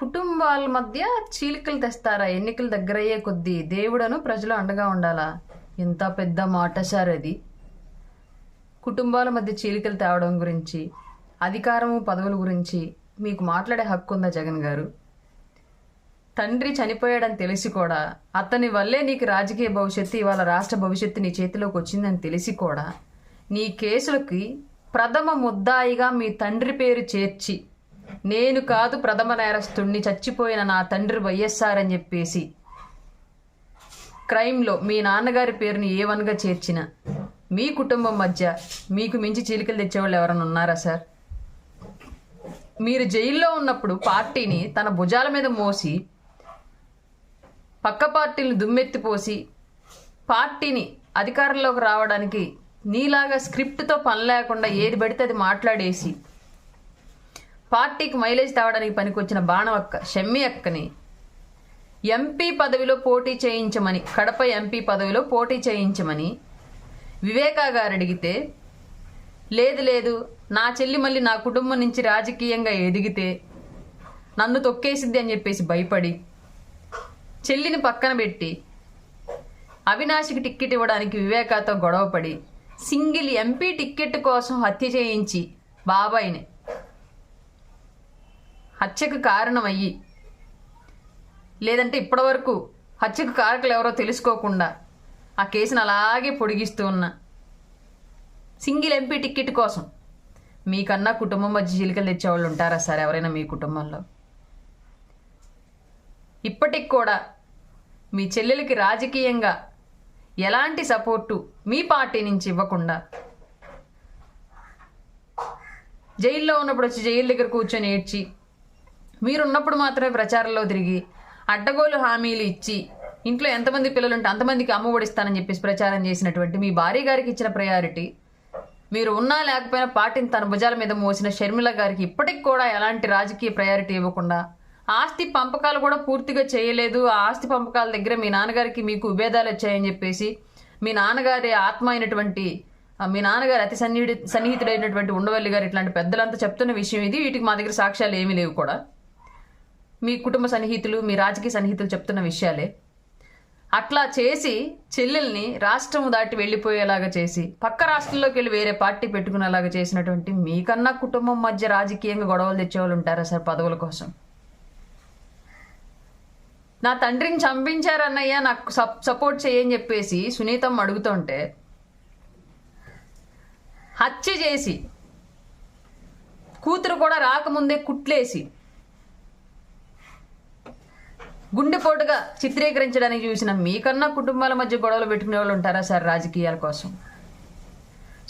కుటుంబాల మధ్య చీలికలు తెస్తారా? ఎన్నికలు దగ్గరయ్యే కొద్దీ దేవుడను ప్రజలు అండగా ఉండాలా? ఎంత పెద్ద మాట సార్ అది. కుటుంబాల మధ్య చీలికలు తేవడం గురించి అధికారము పదవుల గురించి మీకు మాట్లాడే హక్కు ఉందా జగన్ గారు? తండ్రి చనిపోయాడని తెలిసి కూడా అతని వల్లే నీకు రాజకీయ భవిష్యత్తు ఇవాళ రాష్ట్ర భవిష్యత్తు నీ చేతిలోకి వచ్చిందని తెలిసి కూడా నీ కేసులకి ప్రథమ ముద్దాయిగా మీ తండ్రి పేరు చేర్చి నేను కాదు ప్రథమ నేరస్తుణ్ణి చచ్చిపోయిన నా తండ్రి వైఎస్ఆర్ అని చెప్పేసి. క్రైమ్లో మీ నాన్నగారి పేరుని ఏ వన్గా చేర్చిన? మీ కుటుంబం మధ్య మీకు మించి చీలికలు తెచ్చేవాళ్ళు ఎవరైనా ఉన్నారా సార్? మీరు జైల్లో ఉన్నప్పుడు పార్టీని తన భుజాల మీద మోసి పక్క పార్టీని దుమ్మెత్తిపోసి పార్టీని అధికారంలోకి రావడానికి నీలాగా స్క్రిప్ట్తో పని లేకుండా ఏది పెడితే అది మాట్లాడేసి పార్టీకి మైలేజ్ తేవడానికి పనికొచ్చిన బాణం అక్క షమ్మి అక్కని ఎంపీ పదవిలో పోటీ చేయించమని కడప ఎంపీ పదవిలో పోటీ చేయించమని వివేకా గారు అడిగితే లేదు లేదు నా చెల్లి మళ్ళీ నా కుటుంబం నుంచి రాజకీయంగా ఎదిగితే నన్ను తొక్కేసిద్ది అని చెప్పేసి భయపడి చెల్లిని పక్కన పెట్టి అవినాష్కి టిక్కెట్ ఇవ్వడానికి వివేకాతో గొడవపడి సింగిల్ ఎంపీ టిక్కెట్ కోసం హత్య చేయించి బాబాయిని హత్యకు కారణమయ్యి. లేదంటే ఇప్పటివరకు హత్యకు కారకులు ఎవరో తెలుసుకోకుండా ఆ కేసును అలాగే పొడిగిస్తూ ఉన్నా సింగిల్ ఎంపీ టికెట్ కోసం మీకన్నా కుటుంబం మధ్య చిలికలు తెచ్చేవాళ్ళు ఉంటారా సార్ ఎవరైనా మీ కుటుంబంలో? ఇప్పటికి కూడా మీ చెల్లెలకి రాజకీయంగా ఎలాంటి సపోర్టు మీ పార్టీ నుంచి ఇవ్వకుండా జైల్లో ఉన్నప్పుడు వచ్చి జైలు దగ్గర కూర్చొని ఏడ్చి మీరున్నప్పుడు మాత్రమే ప్రచారంలో తిరిగి అడ్డగోలు హామీలు ఇచ్చి ఇంట్లో ఎంతమంది పిల్లలు ఉంటే అంతమందికి అమ్మ ఒడిస్తానని చెప్పేసి ప్రచారం చేసినటువంటి మీ భార్య గారికి ఇచ్చిన ప్రయారిటీ మీరు ఉన్నా లేకపోయినా పార్టీని తన భుజాల మీద మోసిన షర్మిల గారికి ఇప్పటికి కూడా ఎలాంటి రాజకీయ ప్రయారిటీ ఇవ్వకుండా ఆస్తి పంపకాలు కూడా పూర్తిగా చేయలేదు. ఆ ఆస్తి పంపకాల దగ్గర మీ నాన్నగారికి మీకు విభేదాలు వచ్చాయని చెప్పేసి మీ నాన్నగారి ఆత్మ అయినటువంటి మీ నాన్నగారు అతి సన్నిహిత సన్నిహితుడైనటువంటి ఉండవల్లి గారు ఇట్లాంటి పెద్దలంతా చెప్తున్న విషయం ఇది. వీటికి మా దగ్గర సాక్ష్యాలు ఏమీ లేవు కూడా. మీ కుటుంబ సన్నిహితులు మీ రాజకీయ సన్నిహితులు చెప్తున్న విషయాలే. అట్లా చేసి చెల్లెల్ని రాష్ట్రం దాటి వెళ్ళిపోయేలాగా చేసి పక్క రాష్ట్రంలోకి వెళ్ళి వేరే పార్టీ పెట్టుకునేలాగా చేసినటువంటి మీకన్నా కుటుంబం మధ్య రాజకీయంగా గొడవలు తెచ్చేవాళ్ళు ఉంటారా సార్ పదవుల కోసం? నా తండ్రిని చంపించారన్నయ్య నాకు సప్ సపోర్ట్ చేయని చెప్పేసి సునీతమ్మ అడుగుతుంటే హత్య చేసి కూతురు కూడా రాకముందే కుట్లేసి గుండెపోటుగా చిత్రీకరించడానికి చూసిన మీకన్నా కుటుంబాల మధ్య గొడవలు పెట్టుకునే వాళ్ళు ఉంటారా సార్ రాజకీయాల కోసం?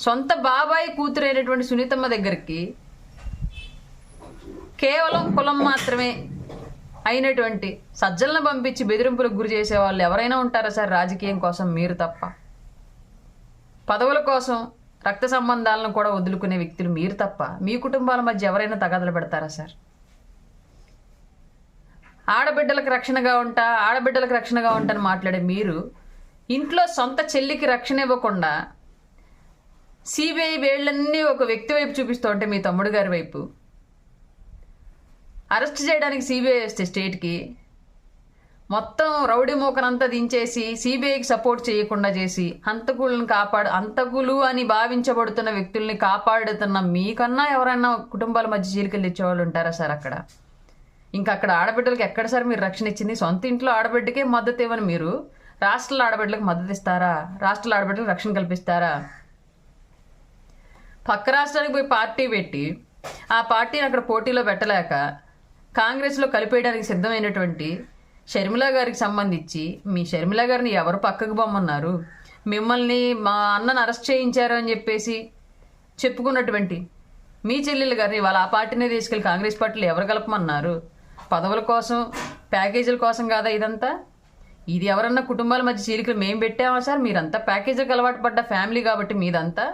సొంత బాబాయి కూతురైనటువంటి సునీతమ్మ దగ్గరికి కేవలం కులం మాత్రమే అయినటువంటి సజ్జలను పంపించి బెదిరింపులకు గురి చేసే వాళ్ళు ఎవరైనా ఉంటారా సార్ రాజకీయం కోసం మీరు తప్ప? పదవుల కోసం రక్త సంబంధాలను కూడా వదులుకునే వ్యక్తులు మీరు తప్ప మీ కుటుంబాల మధ్య ఎవరైనా తగాదలు పెడతారా సార్? ఆడబిడ్డలకు రక్షణగా ఉంటా ఆడబిడ్డలకు రక్షణగా ఉంటాను మాట్లాడే మీరు ఇంట్లో సొంత చెల్లికి రక్షణ ఇవ్వకుండా సిబిఐ వేళ్ళన్నీ ఒక వ్యక్తి వైపు చూపిస్తూ ఉంటే మీ తమ్ముడు గారి వైపు. అరెస్ట్ చేయడానికి సిబిఐ వస్తే స్టేట్కి మొత్తం రౌడీ మోకనంతా దించేసి సిబిఐకి సపోర్ట్ చేయకుండా చేసి హంతకులను కాపాడు హంతకులు అని భావించబడుతున్న వ్యక్తుల్ని కాపాడుతున్న మీకన్నా ఎవరైనా కుటుంబాల మధ్య చీలికలు తెచ్చేవాళ్ళు ఉంటారా సార్ అక్కడ? ఇంకా అక్కడ ఆడబిడ్డలకి ఎక్కడ సార్ మీరు రక్షణ ఇచ్చింది? సొంత ఇంట్లో ఆడబిడ్డకే మద్దతు ఇవ్వని మీరు. రాష్ట్రాల ఆడబిడ్డలకు మద్దతు ఇస్తారా? రాష్ట్రాల ఆడబిడ్డలకు రక్షణ కల్పిస్తారా? పక్క రాష్ట్రానికి పోయి పార్టీ పెట్టి ఆ పార్టీని అక్కడ పోటీలో పెట్టలేక కాంగ్రెస్లో కలిపేయడానికి సిద్ధమైనటువంటి షర్మిల గారికి సంబంధించి మీ షర్మిల గారిని ఎవరు పక్కకు పొమ్మన్నారు మిమ్మల్ని మా అన్నను అరెస్ట్ చేయించారు అని చెప్పేసి చెప్పుకున్నటువంటి మీ చెల్లెలు గారిని వాళ్ళ ఆ పార్టీనే తీసుకెళ్ళి కాంగ్రెస్ పార్టీలు ఎవరు కలపమన్నారు? పదవుల కోసం ప్యాకేజీల కోసం కాదా ఇదంతా? ఇది ఎవరన్నా కుటుంబాల మధ్య చీలికలు మేము పెట్టామా సార్ మీరంతా ప్యాకేజీకి అలవాటు పడ్డ ఫ్యామిలీ కాబట్టి మీదంతా?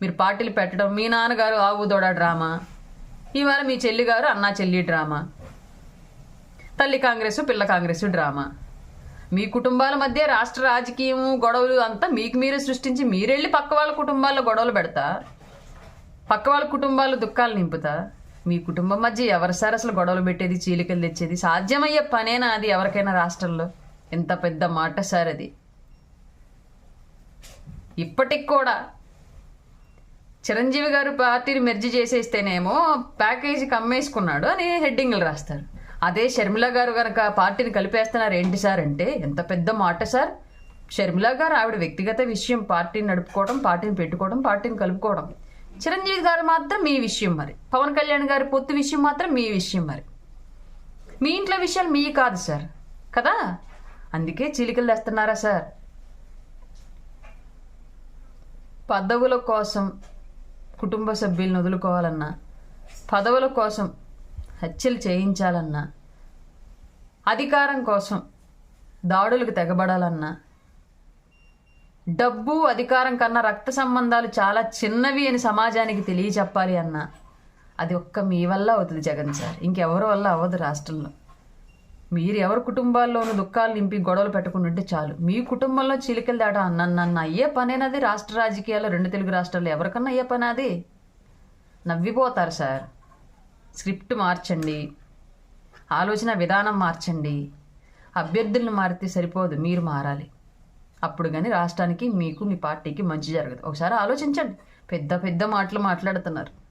మీరు పార్టీలు పెట్టడం మీ నాన్నగారు ఆవు దొడ డ్రామా? ఇవాళ మీ చెల్లి గారు అన్నా చెల్లి డ్రామా? తల్లి కాంగ్రెస్ పిల్ల కాంగ్రెస్ డ్రామా? మీ కుటుంబాల మధ్య రాష్ట్ర రాజకీయం గొడవలు అంతా మీకు మీరే సృష్టించి మీరెళ్ళి పక్క వాళ్ళ కుటుంబాల్లో గొడవలు పెడతా? పక్క వాళ్ళ కుటుంబాలు దుఃఖాలు నింపుతా? మీ కుటుంబం మధ్య ఎవరు సార్ అసలు గొడవలు పెట్టేది చీలికలు తెచ్చేది? సాధ్యమయ్యే పనేనా అది ఎవరికైనా రాష్ట్రంలో? ఎంత పెద్ద మాట సార్ అది. ఇప్పటికి కూడా చిరంజీవి గారు పార్టీని మెర్జి చేసేస్తేనేమో ప్యాకేజీ కమ్మేసుకున్నాడు అని హెడ్డింగ్లు రాస్తారు. అదే షర్మిల గారు కనుక పార్టీని కలిపేస్తున్నారు ఏంటి సార్ అంటే ఎంత పెద్ద మాట సార్. షర్మిల గారు ఆవిడ వ్యక్తిగత విషయం పార్టీని నడుపుకోవడం పార్టీని పెట్టుకోవడం పార్టీని కలుపుకోవడం. చిరంజీవి గారు మాత్రం మీ విషయం మరి. పవన్ కళ్యాణ్ గారి పొత్తు విషయం మాత్రం మీ విషయం మరి. మీ ఇంట్లో విషయాలు మీ కాదు సార్. కదా? అందుకే చిలికలు తెస్తున్నారా సార్? పదవుల కోసం కుటుంబ సభ్యులను వదులుకోవాలన్నా పదవుల కోసం హత్యలు చేయించాలన్నా అధికారం కోసం దాడులకు తెగబడాలన్నా డబ్బు అధికారం కన్నా రక్త సంబంధాలు చాలా చిన్నవి అని సమాజానికి తెలియచెప్పాలి అన్న. అది ఒక్క మీ వల్ల అవుతుంది జగన్ సార్. ఇంకెవరి వల్ల అవ్వదు రాష్ట్రంలో. మీరు ఎవరి కుటుంబాల్లోనూ దుఃఖాలు నింపి గొడవలు పెట్టుకుంటుంటే చాలు. మీ కుటుంబంలో చిలికలు దాట అన్న అయ్యే పనేనది రాష్ట్ర రాజకీయాల్లో రెండు తెలుగు రాష్ట్రాల్లో ఎవరికన్నా అయ్యే పని అది నవ్విపోతారు సార్. స్క్రిప్ట్ మార్చండి. ఆలోచన విధానం మార్చండి. అభ్యర్థులను మారితే సరిపోదు. మీరు మారాలి. అప్పుడు కానీ రాష్ట్రానికి మీకు మీ పార్టీకి మంచి జరగదు. ఒకసారి ఆలోచించండి. పెద్ద పెద్ద మాటలు మాట్లాడుతున్నారు.